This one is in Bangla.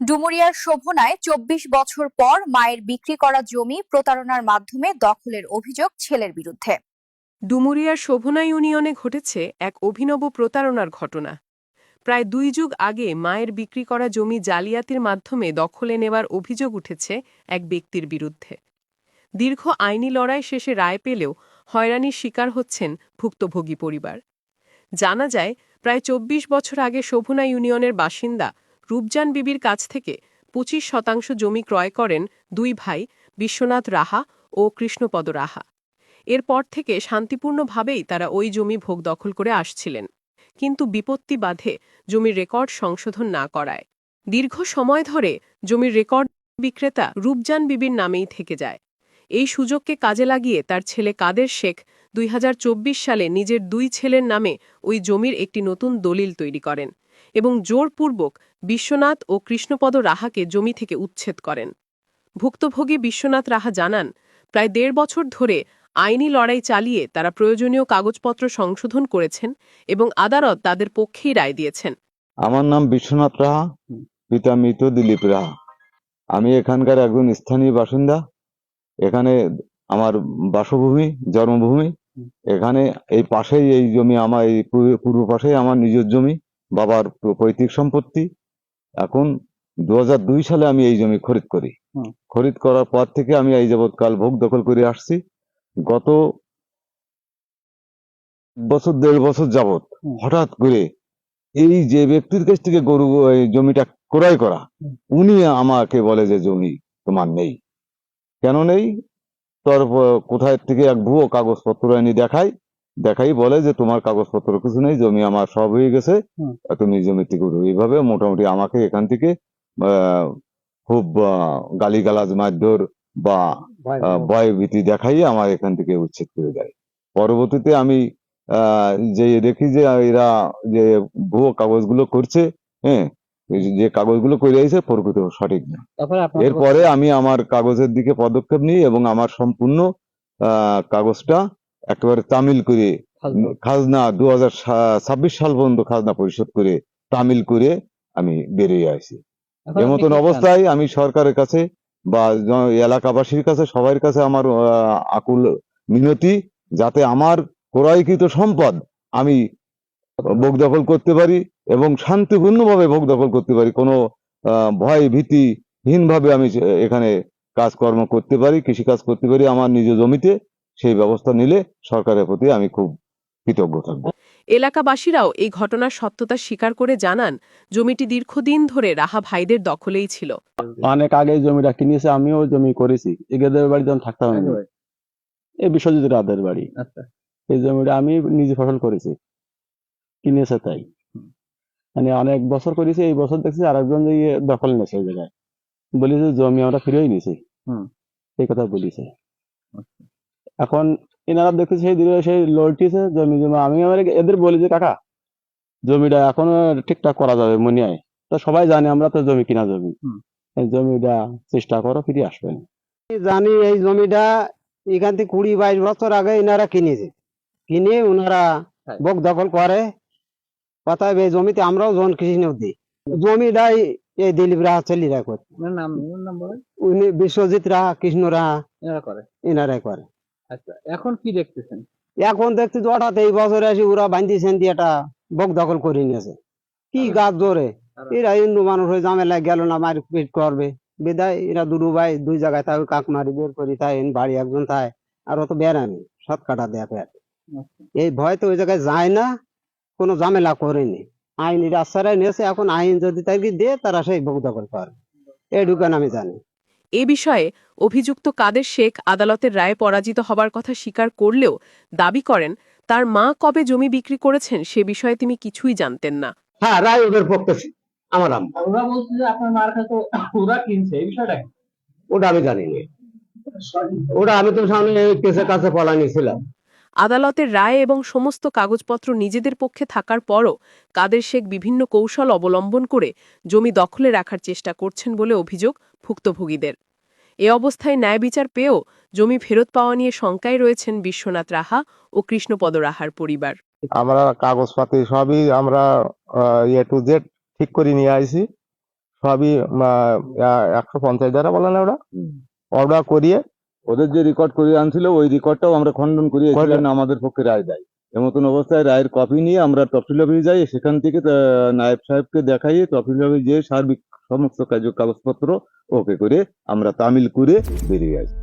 ডুমুরিয়ার শোভনায় চব্বিশ বছর পর মায়ের বিক্রি করা জমি প্রতারণার মাধ্যমে দখলের অভিযোগ ছেলের বিরুদ্ধে। ডুমুরিয়ার শোভনা ইউনিয়নে ঘটেছে এক অভিনব প্রতারণার ঘটনা। প্রায় দুই যুগ আগে মায়ের বিক্রি করা জমি জালিয়াতির মাধ্যমে দখলে নেওয়ার অভিযোগ উঠেছে এক ব্যক্তির বিরুদ্ধে। দীর্ঘ আইনি লড়াই শেষে রায় পেলেও হয়রানির শিকার হচ্ছেন ভুক্তভোগী পরিবার। জানা যায়, প্রায় চব্বিশ বছর আগে শোভনা ইউনিয়নের বাসিন্দা রূপজান বিবির কাছ থেকে পঁচিশ শতাংশ জমি ক্রয় করেন দুই ভাই, বিশ্বনাথ রাহা ও কৃষ্ণপদ রাহা। এরপর থেকে শান্তিপূর্ণভাবেই তারা ওই জমি ভোগ দখল করে আসছিলেন। কিন্তু বিপত্তি বাধে জমির রেকর্ড সংশোধন না করায়। দীর্ঘ সময় ধরে জমির রেকর্ড বিক্রেতা রূপজান বিবির নামেই থেকে যায়। এই সুযোগকে কাজে লাগিয়ে তার ছেলে কাদের শেখ দুই হাজার চব্বিশ সালে নিজের দুই ছেলের নামে ওই জমির একটি নতুন দলিল তৈরি করেন এবং জোরপূর্বক বিশ্বনাথ ও কৃষ্ণপদ রাহাকে জমি থেকে উচ্ছেদ করেন। ভুক্তভোগী বিশ্বনাথ রাহা জানান, প্রায় দেড় বছর ধরে আইনি লড়াই চালিয়ে তারা প্রয়োজনীয় কাগজপত্র সংশোধন করেছেন এবং আদালত তাদের পক্ষেই রায় দিয়েছেন। আমার নাম বিশ্বনাথ রাহা, পিতা মৃত দিলীপ রাহা। আমি এখানকার একজন স্থানীয় বাসিন্দা। এখানে আমার বাসভূমি, জন্মভূমি। এখানে এই পাশেই এই জমি আমার, এই পূর্ব- পাশেই আমার নিজের জমি, বাবার পৈতৃক সম্পত্তি। এখন দু হাজার দুই সালে আমি এই জমি খরিদ করি। খরিদ করার পর থেকে আমি এই যাবৎকাল ভোগ দখল করে আসছি। গত বছর দেড় বছর যাবৎ হঠাৎ করে এই যে ব্যক্তির কাছ থেকে গরু জমিটা ক্রয় করা উনি আমাকে বলে যে জমি তোমার নেই। কেন নেই? তোর কোথায় থেকে এক ভুয়ো কাগজপত্র এনে দেখাই দেখাই বলে যে তোমার কাগজপত্র কিছু নেই জমি আমার সব হয়ে গেছে। তুমি জমি থেকে উঠো এইভাবে মোটামুটি আমাকে এখান থেকে খুব গালিগালাজ মারধর বা ভয় ভীতি দেখাই আমার এখান থেকে উচ্ছেদ করে দেয়। পরবর্তীতে আমি আহ, যে দেখি যে এরা যে ভুয়ো কাগজগুলো করছে হ্যাঁ যে কাগজগুলো করে আইছে প্রকৃত সঠিক না। এরপরে আমি আমার কাগজের দিকে পদক্ষেপ নিই এবং আমার সম্পূর্ণ আহ, কাগজটা একেবারে তামিল করে খাজনা। দু ছাব্বিশ সাল পর্যন্ত খাজনা পরিশোধ করে তামিল করে আমি বেরিয়ে আসি। এমতন? অবস্থায় আমি সরকারের কাছে বা এলাকাবাসীর কাছে সবার কাছে আমার আকুল মিনতি যাতে আমার ক্রয়কৃত সম্পদ আমি ভোগ দখল করতে পারি এবং শান্তিপূর্ণভাবে ভোগ দখল করতে পারি। কোনো ভয় ভীতিহীন ভাবে আমি এখানে কাজকর্ম করতে পারি কৃষিকাজ করতে পারি আমার নিজ জমিতে। সেই ব্যবস্থা নিলে সরকারের প্রতি আমি খুব কৃতজ্ঞ থাকব। এলাকাবাসীরাও এই ঘটনার সত্যতা স্বীকার করে জানান জমিটি দীর্ঘদিন ধরে রাহা ভাইদের দখলেই ছিল। অনেক আগে জমিটা কিনেছে আমিও জমি করেছি। এদের বাড়ি যখন থাকতাম আমি এই বিশ্বজিৎ রাদের বাড়ি। আচ্ছা। এই জমিটা আমি নিজে ফসল করেছি। কিনেছে তাই। মানে অনেক বছর করেছি এই বছর দেখছি আরেকজন যে ইয়ে দখল নেছে এই জায়গায়। বলেছে জমি আমরা ফিরেই নিছি হুম। এই কথা বলিছে। এখন এনারা দেখেছে সেই দিকে সেই লড়টিছে জমি জমা। আমি আমার এদের বলি যে কাকা জমিটা এখনও ঠিকঠাক করা যাবে মনে হয় তো সবাই জানে আমরা তো জমি কিনা জমি। এই জমিটা চেষ্টা করো ফিরে আসবেন জানি এই জমিটা এখান থেকে কুড়ি বাইশ বছর আগে এনারা কিনেছে। কিনে ওনারা হ্যাঁ। বক দখল করে অতএব এই জমিতে আমরাও জন কৃষি দিই জমিটাই এই দিলীপ রাহা নাম বলেন। উনি বিশ্বজিৎ রাহা কৃষ্ণ রাহা এনারাই করে। আচ্ছা এখন কি দেখতেছেন? এখন দেখছি যে হঠাৎ এই বছরে এসে ওরা বান্ধিছেন দিয়ে একটা বক দখল করে নিয়েছে। কি গাছ ধরে? এরা হিন্দু মানুষ হয়ে ঝামেলা গেল না মারি পিট করবে। বিদায় এরা দুটো ভাই দুই জায়গায় তাই কাক মারি বের করি তাই বাড়ি একজন তাই আর অত বেড়ানি সৎ কাটা ফের। আচ্ছা। এই ভয় তো ওই জায়গায় যায় না কোনো ঝামেলা করেনি। আইনের আশ্রয় নিয়েছে এখন আইন যদি তাকে দে তারা সেই বক দখল করে এই ঢুকান আমি জানি। এ বিষয়ে অভিযুক্ত কাদের শেখ আদালতের রায়ে পরাজিত হবার কথা স্বীকার করলেও দাবি করেন তার মা কবে জমি বিক্রি করেছেন সে বিষয়ে তিনি কিছুই জানতেন না। হ্যাঁ রায় ওদের পক্ষে আমার আম্মা। ওরা বলছে যে আপনার মার কাছে ওরা কিনছে এই বিষয়টা ওটা আমি জানি না ওটা আমি তো সামনে কেসের কাছে পলানি ছিলাম। আদালতের রায় এবং সমস্ত কাগজপত্র নিজেদের পক্ষে থাকার পরও কাদের শেখ বিভিন্ন কৌশল অবলম্বন করে জমি দখলে রাখার চেষ্টা করছেন বলে অভিযোগ ভুক্তভোগীদের। এ অবস্থায় ন্যায় বিচার পেয়েও জমি ফেরত পাওয়া নিয়ে শঙ্কায় রয়েছেন বিশ্বনাথ রাহা ও কৃষ্ণপদ রাহার পরিবার। আমরা কাগজপাতি সবই আমরা এ টু জেড ঠিক করে নিয়ে আইছি। সবই একশো পঞ্চাশ দ্বারা বলে না ওরা অর্ডার করিয়ে ওদের যে রেকর্ড করে আনছিল ওই রেকর্ডটাও আমরা খণ্ডন করি এখানে আমাদের পক্ষে রায় দেয়। এমতন অবস্থায় রায়ের কপি নিয়ে আমরা তফসিল অফিসে যাই সেখান থেকে নায়েব সাহেবকে দেখাইয়ে তফসিল অফিসে যেয়ে সার্বিক সমস্ত কাজ কাগজপত্র ওকে করে আমরা তামিল করে বেরিয়ে আসি।